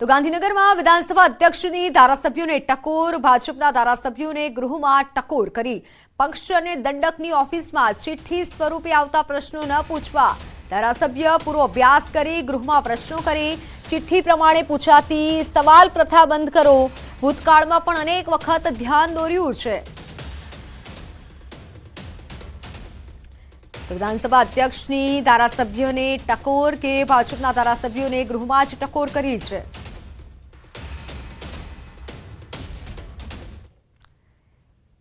તો ગાંધીનગરમાં વિધાનસભા અધ્યક્ષની ધારાસભ્યોને ટકોર, ભાજપના ધારાસભ્યોને ગૃહમાં ટકોર કરી પક્ષ અને દંડકની ઓફિસમાં ચિઠ્ઠી સ્વરૂપે આવતા પ્રશ્નો ન પૂછવા ધારાસભ્ય પૂરો અભ્યાસ કરી ગૃહમાં પ્રશ્નો કરી ચિઠ્ઠી પ્રમાણે પૂછાતી સવાલ પ્રથા બંધ કરો. ભૂતકાળમાં પણ અનેક વખત ધ્યાન દોર્યું છે. વિધાનસભા અધ્યક્ષની ધારાસભ્યોને ટકોર કે ભાજપના ધારાસભ્યોને ગૃહમાં જ ટકોર કરી છે.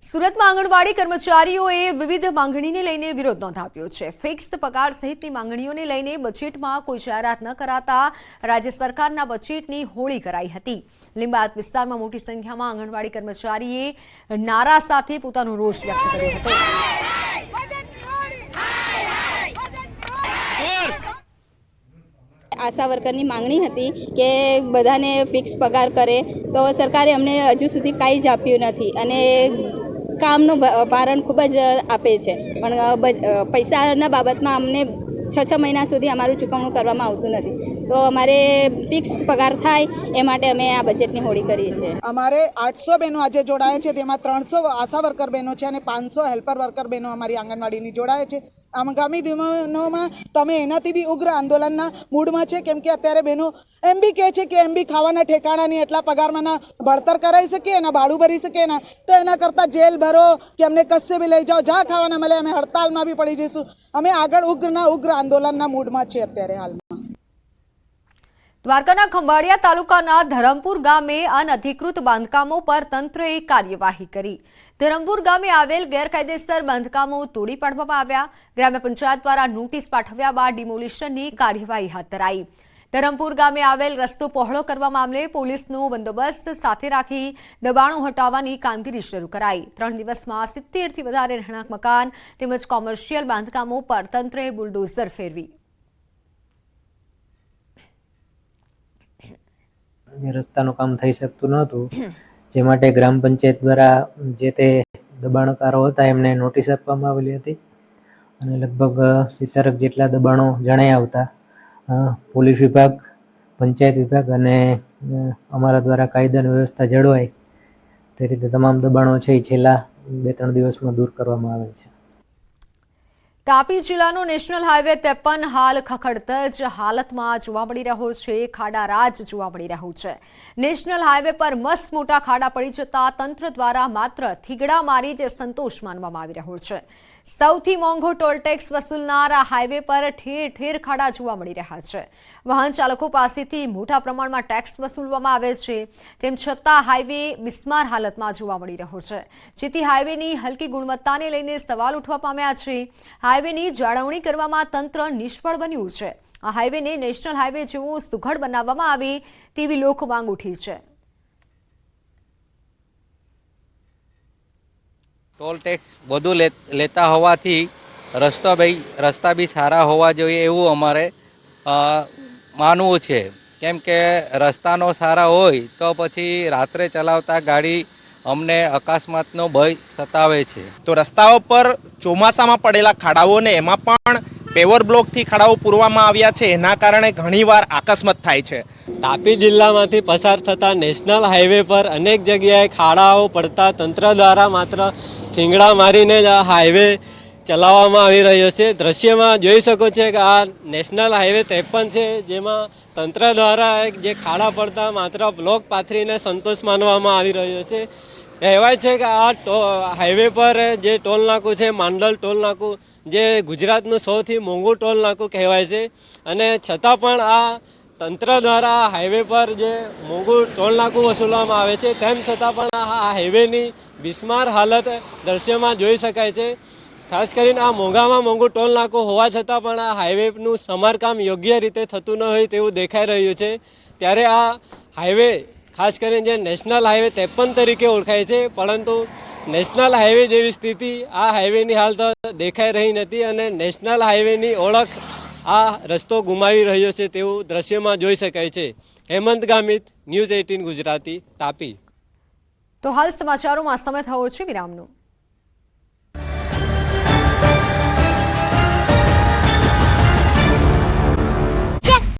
સુરતમાં આંગણવાડી કર્મચારીઓએ વિવિધ માંગણીને લઈને વિરોધ નોંધાવ્યો છે. ફિક્સ પગાર સહિતની માંગણીઓને લઈને બજેટમાં કોઈ જાહેરાત ન કરાતા રાજ્ય સરકારના બજેટની હોળી કરાઈ હતી. લીંબાયત વિસ્તારમાં મોટી સંખ્યામાં આંગણવાડી કર્મચારીએ નારા સાથે પોતાનો રોષ વ્યક્ત કર્યો હતો. આશા વર્કરની માંગણી હતી કે બધાને ફિક્સ પગાર કરે. તો સરકારે અમને હજુ સુધી કાંઈ જ આપ્યું નથી. અને કામનું ભારણ ખૂબ જ આપે છે. પણ પૈસાના બાબતમાં અમને છ છ મહિના સુધી અમારું ચૂકવણું કરવામાં આવતું નથી. તો અમારે ફિક્સ પગાર થાય એ માટે અમે આ બજેટની હોળી કરીએ છીએ. અમારે આઠસો બહેનો આજે જોડાયા છે. તેમાં ત્રણસો આશા વર્કર બહેનો છે અને પાંચસો હેલ્પર વર્કર બહેનો અમારી આંગણવાડીની જોડાયા છે. આગામી દિનોમાં તો અમે એનાથી બી ઉગ્ર આંદોલનના મૂડમાં છે? કેમ કે અત્યારે બહેનો એમ બી કહે છે કે એમ બી ખાવાના ઠેકાણાની એટલા પગારમાં ના ભણતર કરાવી શકીએ એના ભાડું ભરી શકીએ ને તો એના કરતાં જેલ ભરો કે અમને કશે બી લઈ જાઓ, જ્યાં ખાવાના મળે અમે હડતાલમાં બી પડી જઈશું. અમે આગળ ઉગ્રના, ઉગ્ર આંદોલનના મૂડમાં છીએ અત્યારે હાલમાં. દ્વારકાના ખંભાળિયા તાલુકાના ધરમપુર ગામે અનધિકૃત બાંધકામો પર તંત્રએ કાર્યવાહી કરી. ધરમપુર ગામે આવેલ ગેરકાયદેસર બાંધકામો તોડી પાડવામાં આવ્યા. ગ્રામ્ય પંચાયત દ્વારા નોટિસ પાઠવ્યા બાદ ડિમોલિશનની કાર્યવાહી હાથ ધરાઈ. ધરમપુર ગામે આવેલ રસ્તો પહોળો કરવા મામલે પોલીસનો બંદોબસ્ત સાથે રાખી દબાણો હટાવવાની કામગીરી શરૂ કરાઈ. ત્રણ દિવસમાં સિત્તેરથી વધારે રહેણાંક મકાન તેમજ કોમર્શિયલ બાંધકામો પર તંત્રએ બુલડોઝર ફેરવી. જે રસ્તાનું કામ થઈ શકતું નહોતું, જે માટે ગ્રામ પંચાયત દ્વારા જે તે દબાણકારો હતા, એમને નોટિસ આપવામાં આવેલી હતી. અને લગભગ સિત્તેરક જેટલા દબાણો જણાઈ આવતા પોલીસ વિભાગ, પંચાયત વિભાગ અને અમારા દ્વારા કાયદાની વ્યવસ્થા જળવાય. તે રીતે તમામ દબાણો છે એ છેલ્લા બે ત્રણ દિવસમાં દૂર કરવામાં આવે છે. તાપી જિલ્લાનો નેશનલ હાઈવે ત્રેપન હાલ ખખડતજ હાલતમાં જોવા મળી રહ્યો છે. ખાડા રાજ જોવા મળી રહ્યું છે. નેશનલ હાઈવે પર મસ્ત મોટા ખાડા પડી જતા તંત્ર દ્વારા માત્ર થીગડા મારી જે સંતોષ માનવામાં આવી રહ્યો છે. સૌથી મોંઘો ટોલ ટેક્સ વસૂલનાર આ હાઈવે પર ઠેર ઠેર ખાડા જોવા મળી રહ્યા છે. વાહન ચાલકો પાસેથી મોટા પ્રમાણમાં ટેક્સ વસૂલવામાં આવે છે. તેમ છતાં હાઈવે બિસ્માર હાલતમાં જોવા મળી રહ્યો છે. જેથી હાઈવેની હલકી ગુણવત્તાને લઈને સવાલ ઉઠવા પામ્યા છે. હાઈવેની જાળવણી કરવામાં તંત્ર નિષ્ફળ બન્યું છે. આ હાઈવેને નેશનલ હાઈવે જેવો સુઘડ બનાવવામાં આવે તેવી લોક માંગ ઉઠી છે. ટોલ ટેક્સ વધુ લેતા હોવાથી રસ્તો ભાઈ રસ્તા બી સારા હોવા જોઈએ એવું અમારે માનવું છે. કેમ કે રસ્તાનો સારા હોય તો પછી રાત્રે ચલાવતા ગાડી અમને અકસ્માતનો ભય સતાવે છે. તો રસ્તાઓ પર ચોમાસામાં પડેલા ખાડાઓને એમાં પણ પેવર બ્લોકથી ખાડાઓ પૂરવામાં આવ્યા છે. એના કારણે ઘણીવાર અકસ્માત થાય છે. તાપી જિલ્લામાંથી પસાર થતા નેશનલ હાઈવે પર અનેક જગ્યાએ ખાડાઓ પડતા તંત્ર દ્વારા માત્ર ઠીંગડા મારીને જ હાઈવે ચલાવવામાં આવી રહ્યો છે. દ્રશ્યમાં જોઈ શકો છો કે આ નેશનલ હાઈવે ત્રેપન છે, જેમાં તંત્ર દ્વારા જે ખાડા પડતા માત્ર બ્લોક પાથરીને સંતોષ માનવામાં આવી રહ્યો છે. કહેવાય છે કે આ હાઈવે પર જે ટોલ નાકું છે, માંડલ ટોલ નાકું જે ગુજરાતનું સૌથી મોંઘું ટોલ નાકું કહેવાય છે. અને છતાં પણ આ તંત્ર દ્વારા હાઈવે પર જે મોંઘું ટોલ નાકું વસૂલવામાં આવે છે, તેમ છતાં પણ આ હાઈવેની બિસ્માર હાલત દ્રશ્યમાં જોઈ શકાય છે. ખાસ કરીને આ મોંઘામાં મોંઘું ટોલ નાકું હોવા છતાં પણ આ હાઈવેનું સમારકામ યોગ્ય રીતે થતું ન હોય તેવું દેખાઈ રહ્યું છે. ત્યારે આ હાઈવે, ખાસ કરીને જે નેશનલ હાઈવે ત્રેપન તરીકે ઓળખાય છે. પરંતુ નેશનલ હાઈવે જેવી સ્થિતિ આ હાઈવેની હાલ તો દેખાઈ રહી નથી અને નેશનલ હાઈવેની ઓળખ આ રસ્તો ગુમાવી રહ્યો છે તેવું દ્રશ્યમાં જોઈ શકાય છે. Hemant Gamit, news eighteen Gujarati, Tapi. તો હાલ સમાચારોમાં સમય થયો છે વિરામનો.